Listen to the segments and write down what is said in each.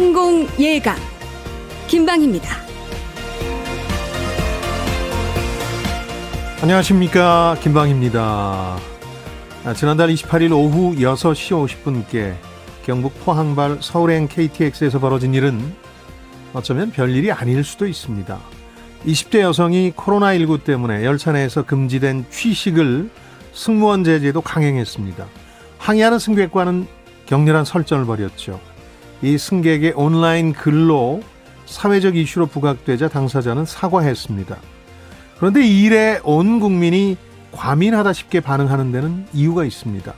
성공 예감 김방입니다. 안녕하십니까 김방입니다. 아, 지난달 28일 오후 6시 50분께 경북 포항발 서울행 KTX에서 벌어진 일은 어쩌면 별일이 아닐 수도 있습니다. 20대 여성이 코로나19 때문에 열차 내에서 금지된 취식을 승무원 제재도 강행했습니다. 항의하는 승객과는 격렬한 설전을 벌였죠. 이 승객의 온라인 글로 사회적 이슈로 부각되자 당사자는 사과했습니다. 그런데 이 일에 온 국민이 과민하다쉽게 반응하는 데는 이유가 있습니다.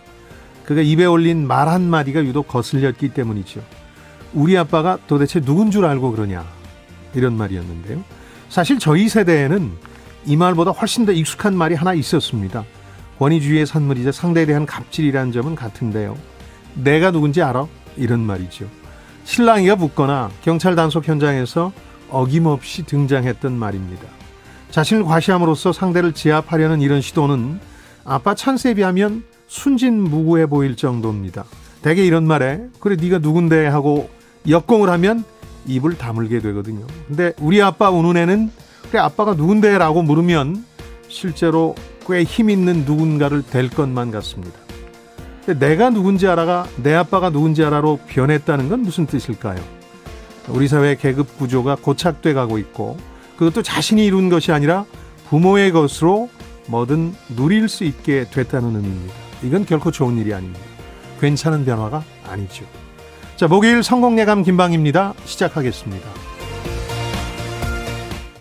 그가 입에 올린 말 한마디가 유독 거슬렸기 때문이죠. 우리 아빠가 도대체 누군 줄 알고 그러냐. 이런 말이었는데요. 사실 저희 세대에는 이 말보다 훨씬 더 익숙한 말이 하나 있었습니다. 권위주의의 산물이자 상대에 대한 갑질이라는 점은 같은데요. 내가 누군지 알아? 이런 말이죠. 신랑이가 붙거나 경찰 단속 현장에서 어김없이 등장했던 말입니다. 자신을 과시함으로써 상대를 제압하려는 이런 시도는 아빠 찬스에 비하면 순진무구해 보일 정도입니다. 대개 이런 말에 그래 네가 누군데 하고 역공을 하면 입을 다물게 되거든요. 근데 우리 아빠 운운에는 그래 아빠가 누군데 라고 물으면 실제로 꽤 힘 있는 누군가를 될 것만 같습니다. 내가 누군지 알아가 내 아빠가 누군지 알아로 변했다는 건 무슨 뜻일까요? 우리 사회 계급 구조가 고착돼 가고 있고 그것도 자신이 이룬 것이 아니라 부모의 것으로 뭐든 누릴 수 있게 됐다는 의미입니다. 이건 결코 좋은 일이 아닙니다. 괜찮은 변화가 아니죠. 자, 목요일 성공예감 김방입니다. 시작하겠습니다.